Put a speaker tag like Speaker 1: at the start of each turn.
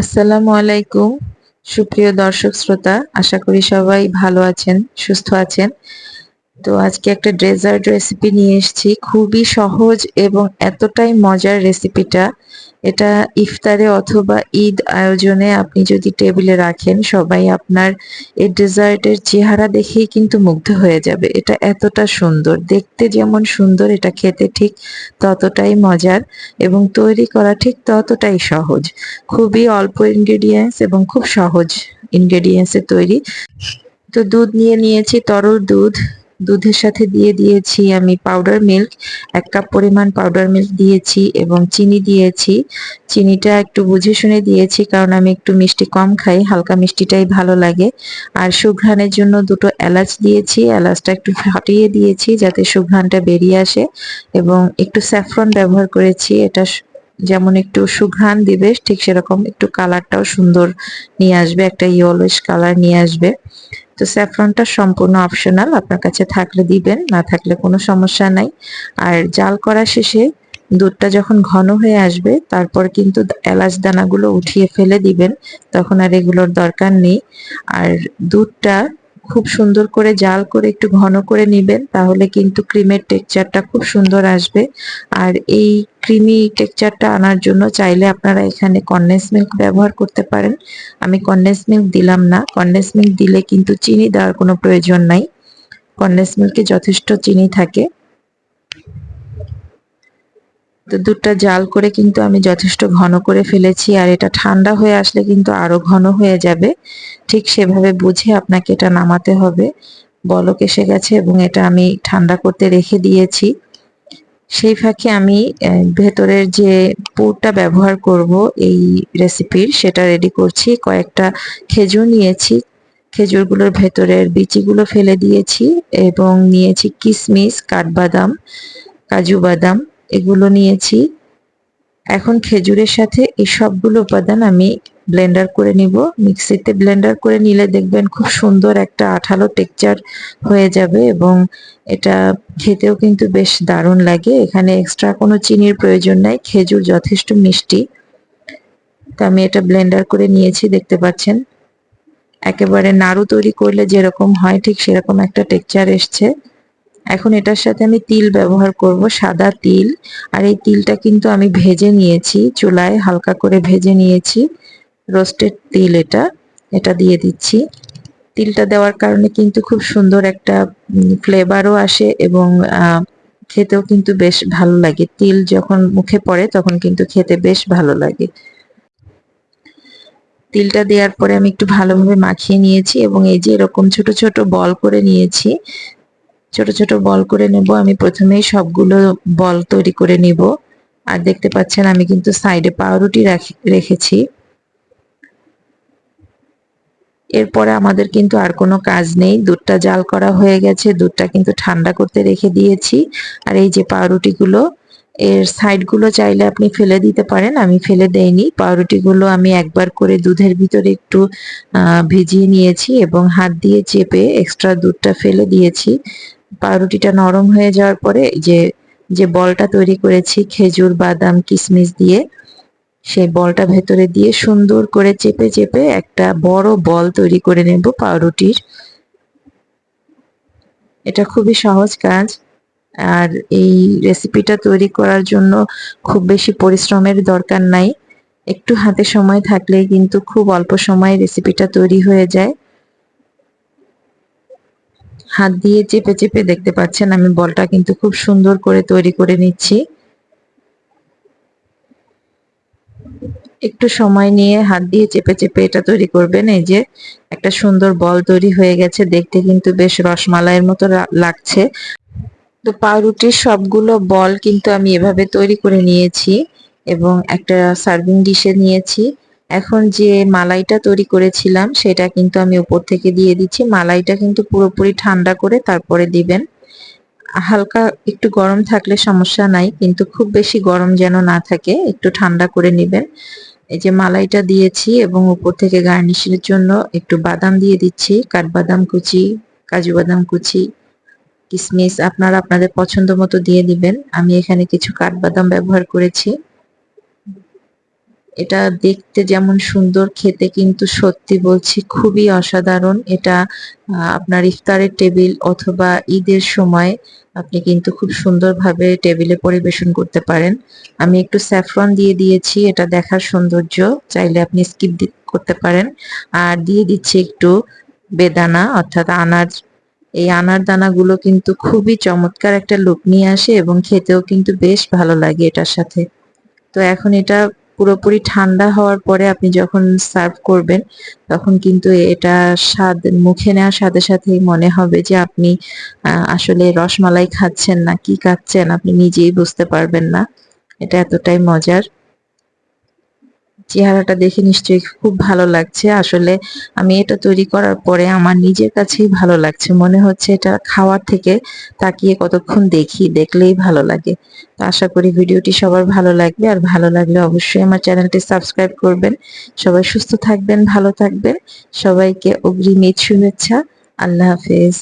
Speaker 1: আসসালামু আলাইকুম। সুপ্রিয় দর্শক শ্রোতা আশা করি সবাই ভালো আছেন সুস্থ আছেন। তো আজকে একটা ডেজার্ট রেসিপি নিয়ে এসেছি। খুবই সহজ এবং এতটাই মজার রেসিপিটা এটা ইফতারে অথবা ঈদ আয়োজনে আপনি যদি টেবিলে রাখেন, সবাই আপনার এই ডেজার্টের চেহারা দেখেই কিন্তু মুগ্ধ হয়ে যাবে। এটা এতটা সুন্দর। দেখতে যেমন সুন্দর, এটা খেতে ঠিক ততটাই মজার এবং তৈরি করা ঠিক ততটাই সহজ। খুবই অল্প ইনগ্রেডিয়েন্টস এবং খুব সহজ ইনগ্রেডিয়েন্টসে তৈরি। তো দুধ নিয়ে নিয়েছি, তরল দুধ। দুধের সাথে দিয়ে দিয়েছি আমি পাউডার মিল্ক এক কাপ পরিমাণ পাউডার মিল্ক দিয়েছি এবং চিনি দিয়েছি। চিনিটা একটু বুঝে শুনে দিয়েছি কারণ আমি একটু মিষ্টি কম খাই, হালকা মিষ্টিটাই ভালো লাগে। আর সুঘ্রাণের জন্য দুটো এলাচ দিয়েছি, এলাচটা একটু ফাটিয়ে দিয়েছি যাতে সুঘ্রাণটা বেরিয়ে আসে এবং একটু স্যাফরন ব্যবহার করেছি, এটা যেমন একটু সুঘ্রাণ দিবে ঠিক সেরকম একটু কালারটাও সুন্দর নিয়ে আসবে, একটা ইয়েলোইশ কালার নিয়ে আসবে। তো স্যাফরনটা সম্পূর্ণ অপশনাল আপনার কাছে থাকলে দিবেন, না থাকলে কোনো সমস্যা নাই। আর জাল করা শেষে দুধটা যখন ঘন হয়ে আসবে, তারপর কিন্তু এলাচ দানাগুলো উঠিয়ে ফেলে দিবেন, তখন আর এগুলোর দরকার নেই। আর দুধটা খুব সুন্দর করে জাল করে একটু ঘন করে নিবেন, তাহলে কিন্তু ক্রিমের টেক্সচারটা খুব সুন্দর আসবে। আর এই ক্রিমি টেক্সচারটা আনার জন্য চাইলে আপনারা এখানে কন্ডেন্স মিল্ক ব্যবহার করতে পারেন। আমি কন্ডেন্স মিল্ক দিলাম না। কন্ডেন্স মিল্ক দিলে কিন্তু চিনি দেওয়ার কোনো প্রয়োজন নাই। কন্ডেন্স মিল্কে যথেষ্ট চিনি থাকে। তো দুধটা জাল করে কিন্তু আমি যথেষ্ট ঘন করে ফেলেছি, আর এটা ঠান্ডা হয়ে আসলে কিন্তু আরও ঘন হয়ে যাবে। ঠিক সেভাবে বুঝে আপনাকে এটা নামাতে হবে। বলক এসে গেছে এবং এটা আমি ঠান্ডা করতে রেখে দিয়েছি। সেই ফাঁকে আমি ভেতরের যে পুরটা ব্যবহার করব এই রেসিপির সেটা রেডি করছি। কয়েকটা খেজুর নিয়েছি। খেজুরগুলোর ভেতরের বিচিগুলো ফেলে দিয়েছি এবং নিয়েছি কিশমিশ কাঠবাদাম, কাজু বাদাম। এগুলো নিয়েছি। এখন খেজুরের সাথে এই সবগুলো উপাদান আমি ব্লেন্ডার করে নিব। মিক্সিতে ব্লেন্ডার করে নিলে দেখবেন খুব সুন্দর একটা আঠালো টেক্সচার হয়ে যাবে এবং এটা খেতেও কিন্তু বেশ দারুণ লাগে। এখানে এক্সট্রা কোনো চিনির প্রয়োজন নাই, খেজুর যথেষ্ট মিষ্টি। তো আমি এটা ব্লেন্ডার করে নিয়েছি, দেখতে পাচ্ছেন। একেবারে নাড়ু তৈরি করলে যেরকম হয় ঠিক সেরকম একটা টেক্সচার এসছে। এখন এটার সাথে আমি তিল ব্যবহার করব, সাদা তিল। আর এই তিলটা কিন্তু আমি ভেজে নিয়েছি, চুলায় হালকা করে ভেজে নিয়েছি। রোস্টেড তিল এটা এটা দিয়ে দিচ্ছি। তিলটা দেওয়ার কারণে কিন্তু খুব সুন্দর একটা ফ্লেভারও আসে এবং খেতেও কিন্তু বেশ ভালো লাগে। তিল যখন মুখে পড়ে তখন কিন্তু খেতে বেশ ভালো লাগে। তিলটা দেওয়ার পরে আমি একটু ভালোভাবে মাখিয়ে নিয়েছি এবং এই যে এরকম ছোট ছোট বল করে নিয়েছি ছোট ছোট বল করে নেব। আমি প্রথমেই সবগুলো বল তৈরি করে নিব। আর দেখতে পাচ্ছেন, আমি কিন্তু সাইডে পাউরুটি রেখেছি। এরপরে আমাদের কিন্তু আর কোনো কাজ নেই। দুধটা জাল করা হয়ে গেছে। দুধটা কিন্তু ঠান্ডা করতে রেখে দিয়েছি। আর এই যে পাউরুটিগুলো, এর সাইডগুলো চাইলে আপনি ফেলে দিতে পারেন। আমি ফেলে দেইনি। পাউরুটিগুলো আমি একবার করে দুধের ভিতরে একটু ভিজিয়ে নিয়েছি এবং হাত দিয়ে চেপে এক্সট্রা দুধটা ফেলে দিয়েছি। পাউরুটিটা নরম হয়ে যাওয়ার পরে যে যে বলটা তৈরি করেছি, খেজুর, বাদাম কিশমিশ দিয়ে, সেই বলটা ভেতরে দিয়ে সুন্দর করে চেপে চেপে একটা বড় বল তৈরি করে নেব পাউরুটির। এটা খুবই সহজ কাজ। আর এই রেসিপিটা তৈরি করার জন্য খুব বেশি পরিশ্রমের দরকার নাই। একটু হাতে সময় থাকলে কিন্তু খুব অল্প সময়ে রেসিপিটা তৈরি হয়ে যায়। হাত দিয়ে চেপে চেপে দেখতে পাচ্ছেন আমি বলটা কিন্তু খুব সুন্দর করে তৈরি করে নিচ্ছি। একটু সময় নিয়ে হাত দিয়ে চেপে চেপে এটা তৈরি করবেন। এই যে একটা সুন্দর বল তৈরি হয়ে গেছে, দেখতে কিন্তু বেশ রসমালাইয়ের মতো লাগছে। তো পাউরুটির সবগুলো বল কিন্তু আমি এভাবে তৈরি করে নিয়েছি এবং একটা সার্ভিং ডিশে নিয়েছি। এখন যে মালাইটা তৈরি করেছিলাম, সেটা কিন্তু আমি উপর থেকে দিয়ে দিচ্ছি। মালাইটা কিন্তু পুরোপুরি ঠান্ডা করে তারপরে দিবেন। হালকা একটু গরম থাকলে সমস্যা নাই, কিন্তু খুব বেশি গরম যেন না থাকে, একটু ঠান্ডা করে নেবেন। এই যে মালাইটা দিয়েছি এবং উপর থেকে গার্নিশের জন্য একটু বাদাম দিয়ে দিচ্ছি, কাঠবাদাম কুচি, কাজু বাদাম কুচি, কিসমিস, আপনারা আপনাদের পছন্দ মতো দিয়ে দিবেন। আমি এখানে কিছু কাঠবাদাম ব্যবহার করেছি। এটা দেখতে যেমন সুন্দর, খেতে কিন্তু সত্যি বলছি খুবই অসাধারণ। এটা আপনার ইফতারের টেবিল অথবা ঈদের সময় আপনি কিন্তু খুব সুন্দরভাবে টেবিলে পরিবেশন করতে পারেন। আমি একটু স্যাফরন দিয়ে দিয়েছি, এটা দেখার সৌন্দর্য, চাইলে আপনি স্কিপ করতে পারেন। আর দিয়ে দিচ্ছি একটু বেদানা, অর্থাৎ আনার এই আনার দানাগুলো কিন্তু খুবই চমৎকার একটা লুক নিয়ে আসে এবং খেতেও কিন্তু বেশ ভালো লাগে এটার সাথে। তো এখন এটা পুরোপুরি ঠান্ডা হওয়ার পরে আপনি যখন সার্ভ করবেন, তখন কিন্তু এটা স্বাদ, মুখে নেওয়ার সাথে সাথেই মনে হবে যে আপনি আসলে রসমালাই খাচ্ছেন না, কি খাচ্ছেন, আপনি নিজেই বুঝতে পারবেন না। এটা এতটাই মজার। চেহারাটা দেখে নিশ্চয়ই খুব ভালো লাগছে। আসলে আমি এটা তৈরি করার পরে আমার নিজের কাছেই ভালো লাগছে। মনে হচ্ছে এটা খাওয়ার থেকে তাকিয়ে কতক্ষণ দেখি, দেখলেই ভালো লাগে। তো আশা করি ভিডিওটি সবার ভালো লাগবে। আর ভালো লাগলে অবশ্যই আমার চ্যানেলটি সাবস্ক্রাইব করবেন। সবাই সুস্থ থাকবেন, ভালো থাকবেন। সবাইকে অগ্রিম শুভেচ্ছা। আল্লাহ হাফেজ।